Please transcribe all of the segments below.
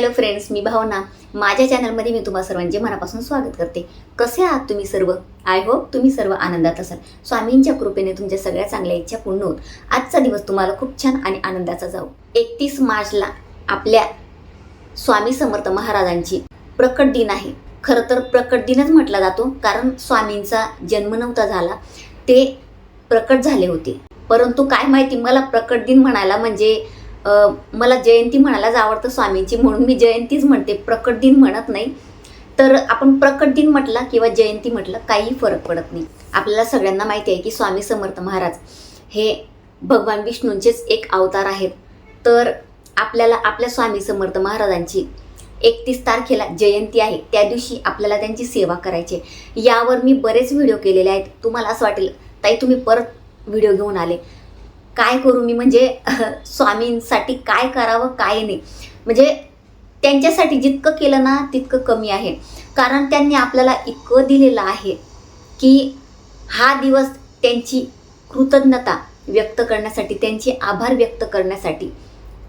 Hello friends मी भावना. माझ्या चॅनलमध्ये मी तुम्हा सर्वांचे मनापासून स्वागत करते. कसे आहात तुम्ही सर्व? आय होप तुम्ही सर्व आनंदात असाल. स्वामींच्या कृपेने तुमच्या सगळ्या चांगल्या इच्छा पूर्ण होत. आजचा दिवस तुम्हाला खूप छान आणि आनंदाचा जाऊ एकतीस मार्चला आपल्या स्वामी समर्थ महाराजांची प्रकट दिन आहे. खरं तर प्रकट दिनच म्हटला जातो कारण स्वामींचा जन्म नव्हता झाला. ते प्रकट झाले होते. परंतु काय माहिती मला प्रकट दिन म्हणायला म्हणजे मला जयंती म्हणायलाच आवडतं स्वामींची म्हणून मी जयंतीच म्हणते. प्रकट दिन म्हणत नाही. तर आपण प्रकट दिन म्हटला किंवा जयंती म्हटलं काही फरक पडत नाही. आपल्याला सगळ्यांना माहिती आहे की स्वामी समर्थ महाराज हे भगवान विष्णूंचेच एक अवतार आहेत. तर आपल्याला आपल्या स्वामी समर्थ महाराजांची एकतीस तारखेला जयंती आहे. त्या दिवशी आपल्याला त्यांची सेवा करायची आहे. यावर मी बरेच व्हिडिओ केलेले आहेत. तुम्हाला असं वाटेल ताई तुम्ही परत व्हिडिओ घेऊन आले. काय करू मी? म्हणजे स्वामींसाठी काय करावं काय नाही. म्हणजे त्यांच्यासाठी जितकं केलं ना तितकं कमी आहे. कारण त्यांनी आपल्याला इतकं दिलेलं आहे की हा दिवस त्यांची कृतज्ञता व्यक्त करण्यासाठी त्यांचे आभार व्यक्त करण्यासाठी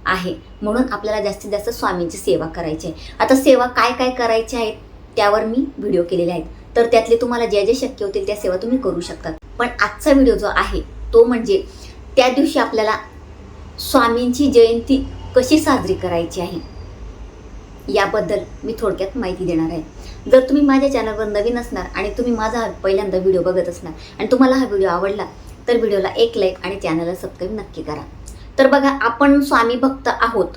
आहे. म्हणून आपल्याला जास्तीत जास्त स्वामींची सेवा करायची आहे. आता सेवा काय काय करायची आहेत त्यावर मी व्हिडिओ केलेले आहेत. तर त्यातले तुम्हाला ज्या ज्या शक्य होतील त्या सेवा तुम्ही करू शकतात पण आजचा व्हिडिओ जो आहे तो म्हणजे त्या दिवशी आपल्याला स्वामींची जयंती कशी साजरी करायची आहे याबद्दल मी थोडक्यात माहिती देणार आहे. जर तुम्ही माझ्या चॅनलवर नवीन असणार आणि तुम्ही माझा हा पहिल्यांदा व्हिडिओ बघत असणार आणि तुम्हाला हा व्हिडिओ आवडला तर व्हिडिओला एक लाईक आणि चॅनलला सबस्क्राईब नक्की करा. तर बघा आपण स्वामी भक्त आहोत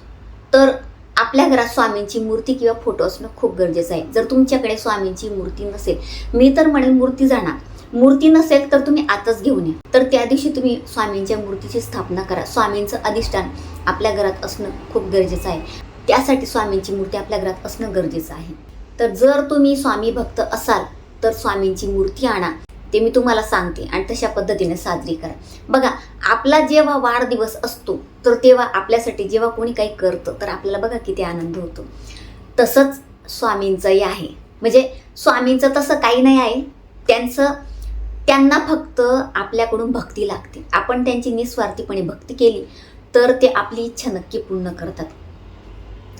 तर आपल्या घरात स्वामींची मूर्ती किंवा फोटो असणं खूप गरजेचं आहे. जर तुमच्याकडे स्वामींची मूर्ती नसेल मी तर म्हणेल मूर्ती जाणार. मूर्ती नसेल तर तुम्ही आताच घेऊन या. तर त्या दिवशी तुम्ही स्वामींच्या मूर्तीची स्थापना करा. स्वामींचं अधिष्ठान आपल्या घरात असणं खूप गरजेचं आहे. त्यासाठी स्वामींची मूर्ती आपल्या घरात असणं गरजेचं आहे. तर जर तुम्ही स्वामी भक्त असाल तर स्वामींची मूर्ती आणा. ते मी तुम्हाला सांगते आणि तशा पद्धतीने साजरी करा. बघा आपला जेव्हा वाढदिवस असतो तर तेव्हा आपल्यासाठी जेव्हा कोणी काही करतं तर आपल्याला बघा किती आनंद होतो. तसंच स्वामींचंही आहे. म्हणजे स्वामींचं तसं काही नाही आहे. त्यांचं त्यांना फक्त आपल्याकडून भक्ती लागते. आपण त्यांची निस्वार्थीपणे भक्ती केली तर ते आपली इच्छा नक्की पूर्ण करतात.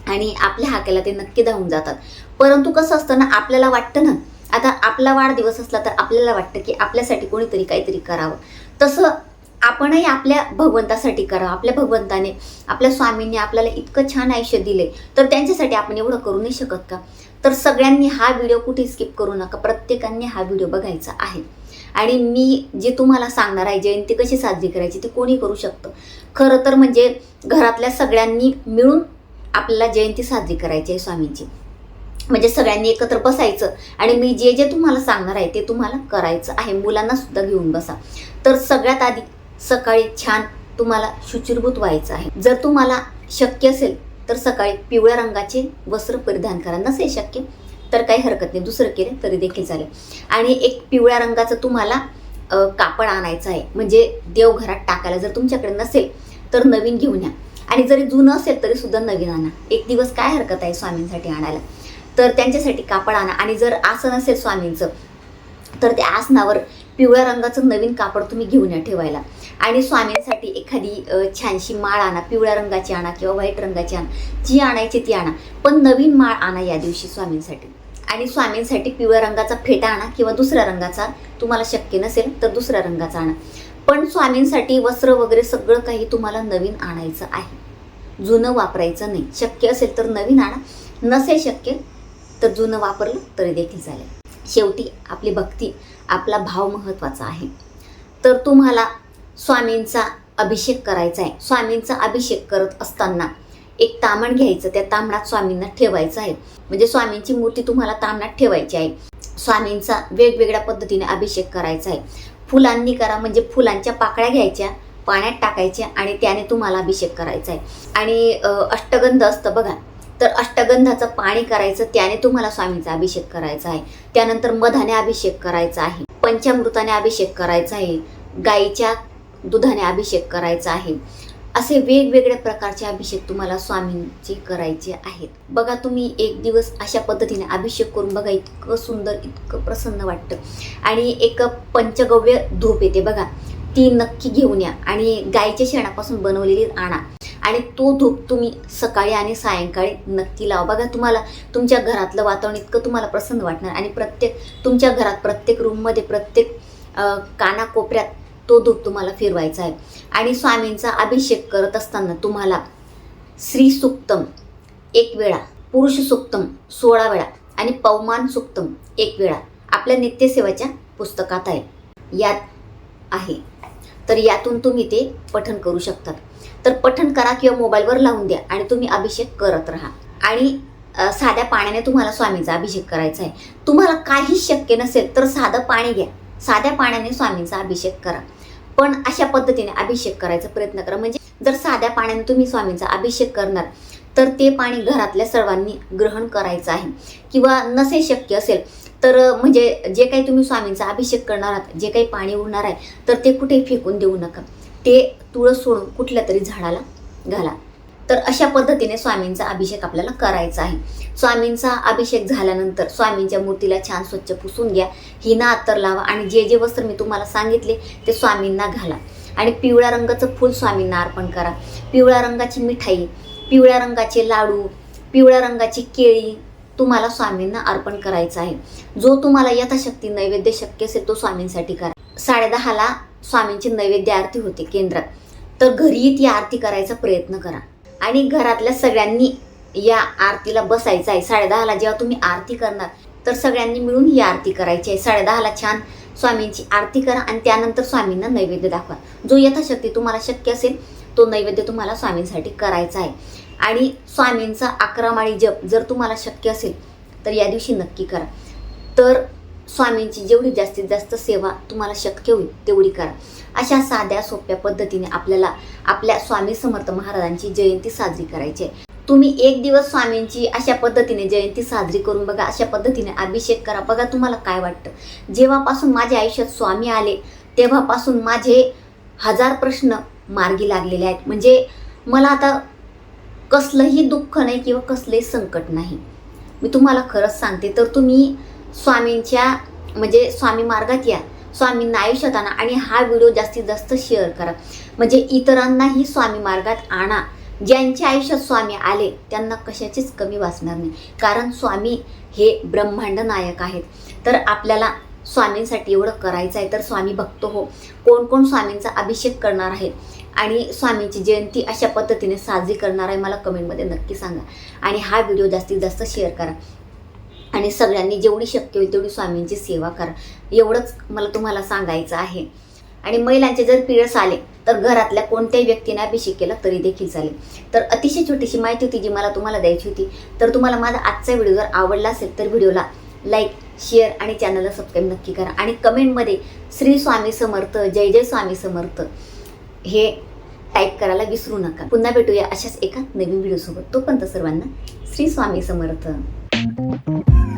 आणि आपल्या हाकेला ते नक्की धावून जातात. परंतु कसं असतं ना आपल्याला वाटतं ना आता आपला वाढदिवस असला तर आपल्याला वाटतं की आपल्यासाठी कोणीतरी काहीतरी करावं. तसं आपणही आपल्या भगवंतासाठी करावं. आपल्या भगवंताने आपल्या स्वामींनी आपल्याला इतकं छान आयुष्य दिले तर त्यांच्यासाठी आपण एवढं करू नाही शकत का? तर सगळ्यांनी हा व्हिडिओ कुठे स्किप करू नका. प्रत्येकाने हा व्हिडिओ बघायचा आहे. आणि मी जे तुम्हाला सांगणार आहे जयंती कशी साजरी करायची ती कोणी करू शकतं? खरं तर म्हणजे घरातल्या सगळ्यांनी मिळून आपल्याला जयंती साजरी करायची आहे स्वामींची. म्हणजे सगळ्यांनी एकत्र बसायचं आणि मी जे जे तुम्हाला सांगणार आहे ते तुम्हाला करायचं आहे. मुलांना सुद्धा घेऊन बसा. तर सगळ्यात आधी सकाळी छान तुम्हाला शुचिरभूत व्हायचं आहे. जर तुम्हाला शक्य असेल तर सकाळी पिवळ्या रंगाचे वस्त्र परिधान करा. नसेल शक्य तर काही हरकत नाही. दुसरं केलं तरी देखील चालेल. आणि एक पिवळ्या रंगाचं तुम्हाला कापड आणायचं आहे. म्हणजे देवघरात टाकायला जर तुमच्याकडे नसेल तर नवीन घेऊन या. आणि जरी जुनं असेल तरी सुद्धा नवीन आणा. एक दिवस काय हरकत आहे स्वामींसाठी आणायला? तर त्यांच्यासाठी कापड आणा. आणि जर आसन असेल स्वामींचं तर त्या आसनावर पिवळ्या रंगाचं नवीन कापड तुम्ही घेऊन या ठेवायला. आणि स्वामींसाठी एखादी छानशी माळ आणा. पिवळ्या रंगाची आणा किंवा व्हाईट रंगाची आणा. जी आणायची ती आणा. पण नवीन माळ आणा या दिवशी स्वामींसाठी. आणि स्वामींसाठी पिवळ्या रंगाचा फेटा आणा किंवा दुसऱ्या रंगाचा. तुम्हाला शक्य नसेल तर दुसऱ्या रंगाचा आणा. पण स्वामींसाठी वस्त्र वगैरे सगळं काही तुम्हाला नवीन आणायचं आहे. जुनं वापरायचं नाही. शक्य असेल तर नवीन आणा. नसेल शक्य तर जुनं वापरलं तरी देखील चालेल. शेवटी आपली भक्ती आपला भाव महत्त्वाचा आहे. तर तुम्हाला स्वामींचा अभिषेक करायचा आहे. स्वामींचा अभिषेक करत असताना एक तामण घ्यायचं त्या तामणात स्वामींना ठेवायचं आहे. म्हणजे स्वामींची मूर्ती तुम्हाला तामणात ठेवायची आहे. स्वामींचा वेगवेगळ्या पद्धतीने अभिषेक करायचा आहे. फुलांनी करा म्हणजे फुलांच्या पाकळ्या घ्यायच्या पाण्यात टाकायच्या आणि त्याने तुम्हाला अभिषेक करायचा आहे. आणि अष्टगंध असतं बघा. तर अष्टगंधाचं पाणी करायचं त्याने तुम्हाला स्वामींचा अभिषेक करायचा आहे. त्यानंतर मधाने अभिषेक करायचा आहे. पंचामृताने अभिषेक करायचा आहे. गाईच्या दुधाने अभिषेक करायचा आहे. असे वेगवेगळ्या प्रकारचे अभिषेक तुम्हाला स्वामींचे करायचे आहेत. बघा तुम्ही एक दिवस अशा पद्धतीने अभिषेक करून बघा इतकं सुंदर इतकं प्रसन्न वाटतं. आणि एक पंचगव्य धूप येते बघा. ती नक्की घेऊन या. आणि गायीच्या शेणापासून बनवलेली आणा. आणि तो धूप तुम्ही सकाळी आणि सायंकाळी नक्की लावा. बघा तुम्हाला तुमच्या घरातलं वातावरण इतकं तुम्हाला प्रसन्न वाटणार. आणि प्रत्येक तुमच्या घरात प्रत्येक रूममध्ये प्रत्येक कानाकोपऱ्यात तो धूप तुम्हाला फिरवायचा आहे. आणि स्वामींचा अभिषेक करत असताना तुम्हाला श्री सुक्तम एक वेळा पुरुष सुक्तम सोळा वेळा आणि पवमान सुक्तम एक वेळा आपल्या नित्यसेवाच्या पुस्तकात आहे. यात आहे. तर यातून तुम्ही ते पठण करू शकतात. तर पठण करा किंवा मोबाईलवर लावून द्या आणि तुम्ही अभिषेक करत राहा. आणि साध्या पाण्याने तुम्हाला स्वामींचा अभिषेक करायचा आहे. तुम्हाला काही शक्य नसेल तर साधं पाणी घ्या. साध्या पाण्याने स्वामींचा अभिषेक करा. पण अशा पद्धतीने अभिषेक करायचा प्रयत्न करा. म्हणजे जर साध्या पाण्याने तुम्ही स्वामींचा अभिषेक करणार तर ते पाणी घरातल्या सर्वांनी ग्रहण करायचं आहे. किंवा नसे शक्य असेल तर म्हणजे जे काही तुम्ही स्वामींचा अभिषेक करणार आहात जे काही पाणी उडणार आहे तर ते कुठे फेकून देऊ नका. ते तुळस सोडून कुठल्या तरी झाडाला घाला. तर अशा पद्धतीने स्वामींचा अभिषेक आपल्याला करायचा आहे. स्वामींचा अभिषेक झाल्यानंतर स्वामींच्या मूर्तीला छान स्वच्छ पुसून घ्या हिना अत्तर लावा आणि जे जे वस्त्र मी तुम्हाला सांगितले ते स्वामींना घाला. आणि पिवळ्या रंगाचं फूल स्वामींना अर्पण करा. पिवळ्या रंगाची मिठाई पिवळ्या रंगाचे लाडू पिवळ्या रंगाची केळी तुम्हाला स्वामींना अर्पण करायचं आहे. जो तुम्हाला यथाशक्ती नैवेद्य शक्य असेल तो स्वामींसाठी करा. साडेदहाला स्वामींची नैवेद्य आरती होते केंद्रात. तर घरी ती आरती करायचा प्रयत्न करा. आणि घरातल्या सगळ्यांनी या आरतीला बसायचं आहे. साडेदहाला जेव्हा तुम्ही आरती करणार तर सगळ्यांनी मिळून ही आरती करायची आहे. साडेदहाला छान स्वामींची आरती करा आणि त्यानंतर स्वामींना नैवेद्य दाखवा. जो यथाशक्ती तुम्हाला शक्य असेल तो नैवेद्य तुम्हाला स्वामींसाठी करायचा आहे. आणि स्वामींचा अकरा माळी जप जर तुम्हाला शक्य असेल तर या दिवशी नक्की करा. तर स्वामींची जेवढी जास्तीत जास्त सेवा तुम्हाला शक्य होईल तेवढी करा. अशा साध्या सोप्या पद्धतीने आपल्याला आपल्या स्वामी समर्थ महाराजांची जयंती साजरी करायची आहे. तुम्ही एक दिवस स्वामींची अशा पद्धतीने जयंती साजरी करून बघा अशा पद्धतीने अभिषेक करा. बघा तुम्हाला काय वाटतं? जेव्हापासून माझ्या आयुष्यात स्वामी आले तेव्हापासून माझे हजार प्रश्न मार्गी लागलेले आहेत. म्हणजे मला आता कसलंही दुःख नाही किंवा कसलंही संकट नाही. मी तुम्हाला खरंच सांगते तर तुम्ही स्वामींच्या म्हणजे स्वामी मार्गात या. स्वामींना आयुष्यात आणा आणि हा व्हिडिओ जास्तीत जास्त शेअर करा. म्हणजे इतरांनाही स्वामी मार्गात आणा. ज्यांच्या आयुष्यात स्वामी आले त्यांना कशाचीच कमी वाचणार नाही. कारण स्वामी हे ब्रह्मांड नायक आहेत. तर आपल्याला स्वामींसाठी एवढं करायचं आहे तर स्वामी भक्त हो. कोण कोण स्वामींचा अभिषेक करणार आहे? आणि स्वामींची जयंती अशा पद्धतीने साजरी करणार आहे मला कमेंटमध्ये नक्की सांगा. आणि हा व्हिडिओ जास्तीत जास्त शेअर करा. आणि सगळ्यांनी जेवढी शक्य होईल तेवढी स्वामींची सेवा करा. एवढंच मला तुम्हाला सांगायचं आहे. आणि महिलांचे जर पिळस आले तर घरातल्या कोणत्याही व्यक्तीने अभिषेक केला तरी देखील चालेल. तर अतिशय छोटीशी माहिती होती जी मला तुम्हाला द्यायची होती. तर तुम्हाला माझा आजचा व्हिडिओ जर आवडला असेल तर व्हिडिओला लाईक शेअर आणि चॅनलला सबस्क्राईब नक्की करा. आणि कमेंटमध्ये श्री स्वामी समर्थ जय जय स्वामी समर्थ हे टाईप करायला विसरू नका. पुन्हा भेटूया अशाच एका नवीन व्हिडिओसोबत तोपर्यंत सर्वांना श्री स्वामी समर्थ. Mm-hmm.